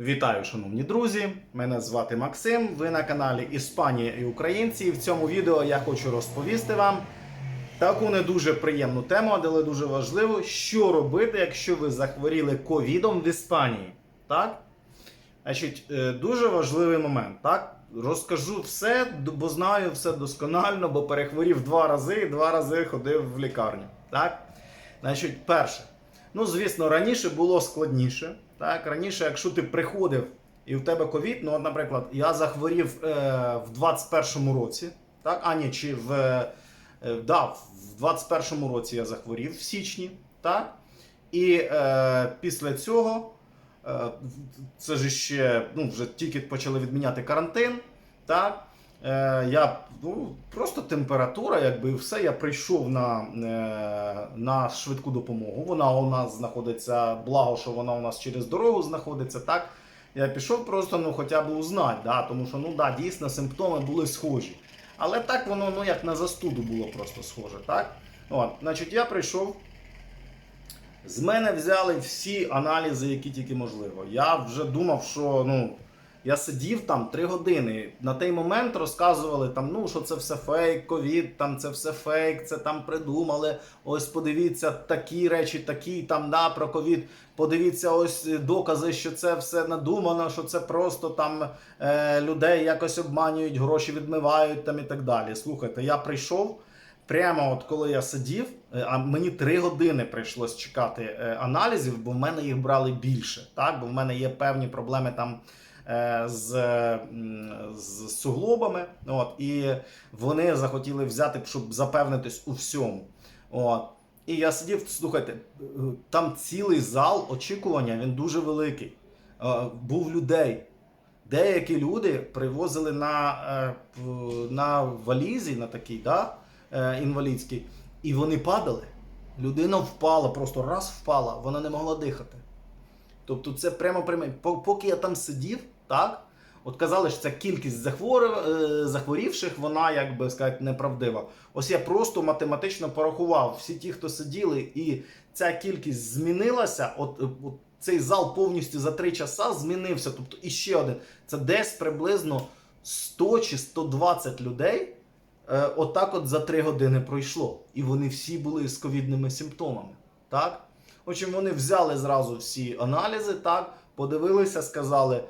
Вітаю, шановні друзі! Мене звати Максим. Ви на каналі Іспанія і Українці. І в цьому відео я хочу розповісти вам таку не дуже приємну тему, але дуже важливу, що робити, якщо ви захворіли ковідом в Іспанії. Так? Значить, е, дуже важливий момент. Так? Розкажу все, бо знаю все досконально, бо перехворів два рази і два рази ходив в лікарню. Так? Значить, перше. Ну, звісно, раніше було складніше. Так, раніше, якщо ти приходив і в тебе ковід, ну, от, наприклад, я захворів е, в 21-му році, так, а ні, чи в, е, да, в 21-му році я захворів в січні, так, і е, після цього, е, це ж ще, ну, вже тільки почали відміняти карантин, так, я ну, просто температура, якби все. Я прийшов на, е, на швидку допомогу. Вона у нас знаходиться, благо, що вона у нас через дорогу знаходиться. Так я пішов просто ну, хоча б узнати, да, тому що ну да, дійсно симптоми були схожі. Але так воно ну, як на застуду було просто схоже. так? От, значить, я прийшов. З мене взяли всі аналізи, які тільки можливо. Я вже думав, що ну. Я сидів там три години. На той момент розказували там, ну що це все фейк, ковід, там це все фейк, це там придумали. Ось подивіться такі речі, такі там да, про ковід. Подивіться, ось докази, що це все надумано, що це просто там е, людей якось обманюють, гроші відмивають там і так далі. Слухайте, я прийшов. Прямо от коли я сидів, е, а мені три години прийшлось чекати е, аналізів, бо в мене їх брали більше. Так? Бо в мене є певні проблеми там з, з суглобами. От, і вони захотіли взяти, щоб запевнитись у всьому. От. І я сидів, слухайте, е, там цілий зал очікування, він дуже великий. Е, Був людей. Деякі люди привозили на, е, на валізі, на такій, да, е, інвалідській, і вони падали. Людина впала, просто раз впала, вона не могла дихати. Тобто це прямо прямо. Поки я там сидів, так? От казали, що ця кількість захворів, е, захворівших, вона, як би сказати, неправдива. Ось я просто математично порахував всі ті, хто сиділи, і ця кількість змінилася. От, е, от цей зал повністю за три часа змінився. Тобто іще один. Це десь приблизно 100 чи 120 людей. е, Отак от за три години пройшло. І вони всі були з ковідними симптомами. Так? Отже, вони взяли зразу всі аналізи, так, подивилися, сказали,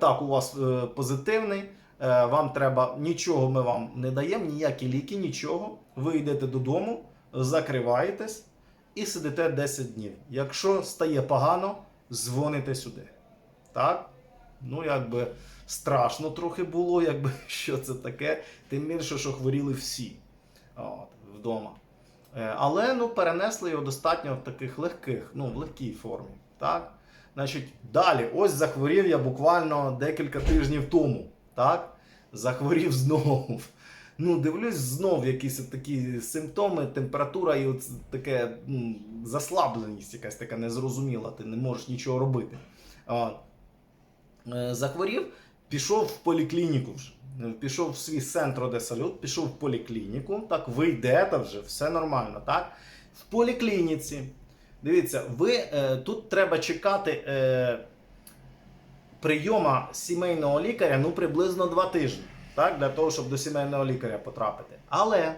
так, у вас е, позитивний, е, вам треба, нічого ми вам не даємо, ніякі ліки, нічого. Ви йдете додому, закриваєтесь і сидите 10 днів. Якщо стає погано, дзвоните сюди. Так? Ну, якби страшно трохи було, якби що це таке. Тим більше, що хворіли всі от, вдома. Е, Але ну, перенесли його достатньо в таких легких, ну, в легкій формі. Так? Значить, далі, ось захворів я буквально декілька тижнів тому. Так? Захворів знову. Ну, дивлюсь, знов якісь такі симптоми, температура і от таке ну, заслабленість, якась така незрозуміла, ти не можеш нічого робити. От. Е, захворів, пішов в поліклініку вже. Е, Пішов в свій центр де салют, пішов в поліклініку. Так, ви йдете вже, все нормально. так? В поліклініці. Дивіться, ви е, тут треба чекати е, прийома сімейного лікаря ну, приблизно два тижні. Так, для того, щоб до сімейного лікаря потрапити. Але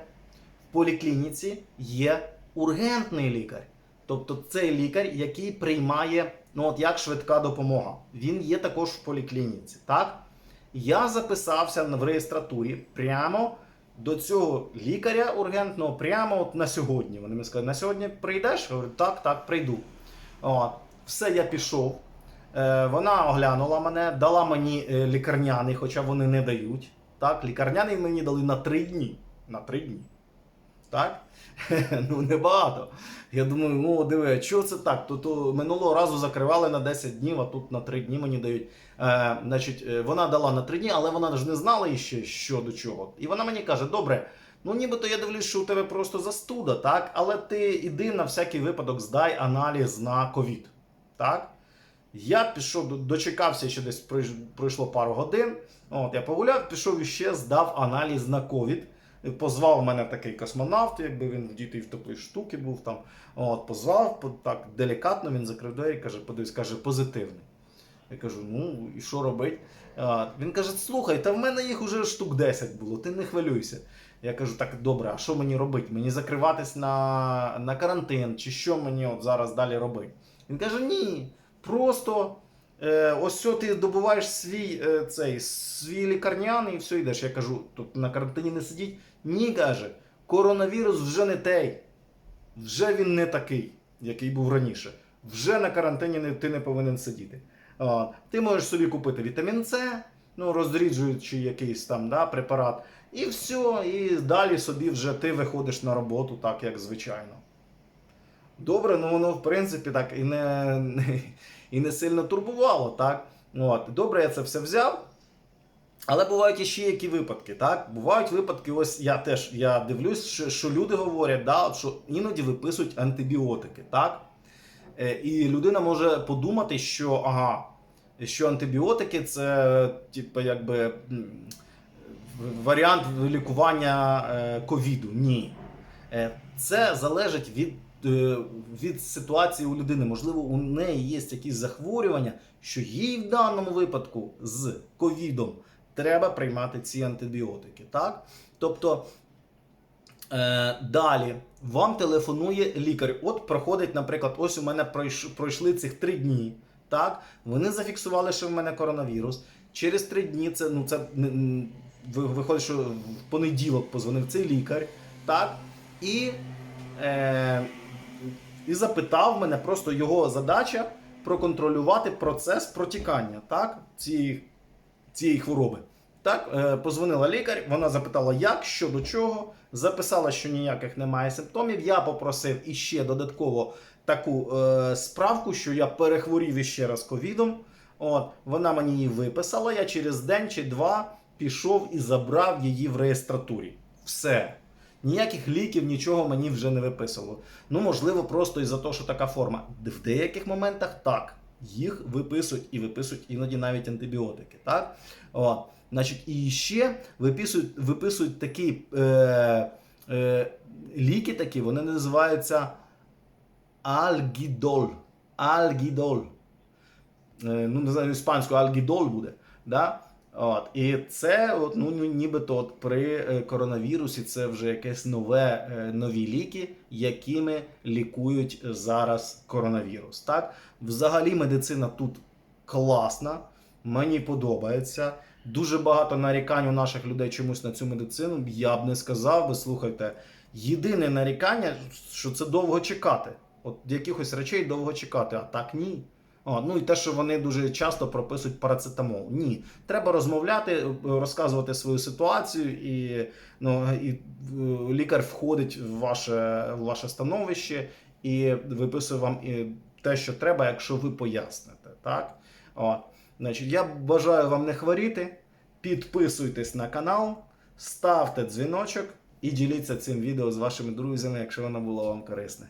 в поліклініці є ургентний лікар. Тобто цей лікар, який приймає, ну от як швидка допомога. Він є також в поліклініці. Так? Я записався в реєстратурі прямо до цього лікаря ургентного, прямо от на сьогодні. Вони мені сказали, на сьогодні прийдеш? Я говорю, так, так, прийду. От. Все, я пішов. Е, вона оглянула мене, дала мені е, лікарняний, хоча вони не дають. Так, лікарняний мені дали на три дні. На три дні. Так? ну небагато. Я думаю, ну диви, а чого це так? То, то минулого разу закривали на 10 днів, а тут на 3 дні мені дають. Е, значить, е, вона дала на 3 дні, але вона ж не знала іще що до чого. І вона мені каже: добре, ну нібито я дивлюсь, що у тебе просто застуда, так? Але ти іди на всякий випадок, здай аналіз на ковід. Так? Я пішов, дочекався, ще десь пройшло пару годин. От, я погуляв, пішов іще, здав аналіз на ковід. Позвав мене такий космонавт, якби він вдітий в теплі штуки був там. От, позвав, так делікатно він закрив двері, каже, подивись, каже, позитивний. Я кажу, ну і що робить? Він каже: слухай, та в мене їх уже штук 10 було, ти не хвилюйся. Я кажу, так добре, а що мені робити? Мені закриватись на, на карантин, чи що мені от зараз далі робити? Він каже: ні, просто ось що ти добуваєш свій, е, цей, свій лікарняний і все йдеш. Я кажу, тут на карантині не сидіть. Ні, каже, коронавірус вже не той. Вже він не такий, який був раніше. Вже на карантині не, ти не повинен сидіти. А, ти можеш собі купити вітамін С, ну, розріджуючи якийсь там да, препарат, і все, і далі собі вже ти виходиш на роботу так, як звичайно. Добре, ну воно в принципі так і не, і не сильно турбувало, так? От. Добре, я це все взяв. Але бувають іще які випадки, так? Бувають випадки, ось я теж я дивлюсь, що, що люди говорять, да, що іноді виписують антибіотики, так? Е, і людина може подумати, що ага, що антибіотики це типу, якби варіант лікування е, ковіду. Ні. Е, Це залежить від, від ситуації у людини. Можливо, у неї є якісь захворювання, що їй в даному випадку з ковідом треба приймати ці антибіотики. Так? Тобто. Е, далі вам телефонує лікар. От проходить, наприклад, ось у мене пройш- пройшли цих три дні. Так, вони зафіксували, що в мене коронавірус. Через три дні це ну це виходить, що в понеділок позвонив цей лікар, так, і, е, і запитав мене, просто його задача проконтролювати процес протікання так, цієї, цієї хвороби. Так, е, позвонила лікар, вона запитала, як, що до чого, записала, що ніяких немає симптомів. Я попросив іще додатково таку е, справку, що я перехворів іще раз ковідом. От, вона мені її виписала. Я через день чи два пішов і забрав її в реєстратурі. Все. Ніяких ліків, нічого мені вже не виписувало. Ну, можливо, просто із-за того, що така форма. В деяких моментах так. Їх виписують і виписують іноді навіть антибіотики. Так? От. Значить, і ще виписують, виписують такі е, е, ліки, такі, вони називаються альгідол. Альгідол. Е, ну, не знаю, іспанською альгідол буде. Да? От. І це, от, ну, нібито от при е, коронавірусі це вже якесь нове, е, нові ліки, якими лікують зараз коронавірус. Так? Взагалі медицина тут класна, мені подобається. Дуже багато нарікань у наших людей чомусь на цю медицину. Я б не сказав би, слухайте, єдине нарікання, що це довго чекати. От якихось речей довго чекати, а так ні. О, ну і те, що вони дуже часто прописують парацетамол. Ні. Треба розмовляти, е, розказувати свою ситуацію, і, ну, і е, лікар входить в ваше, в ваше становище і виписує вам і те, що треба, якщо ви поясните. Так? О, значить, я бажаю вам не хворіти. Підписуйтесь на канал, ставте дзвіночок і діліться цим відео з вашими друзями, якщо воно було вам корисне.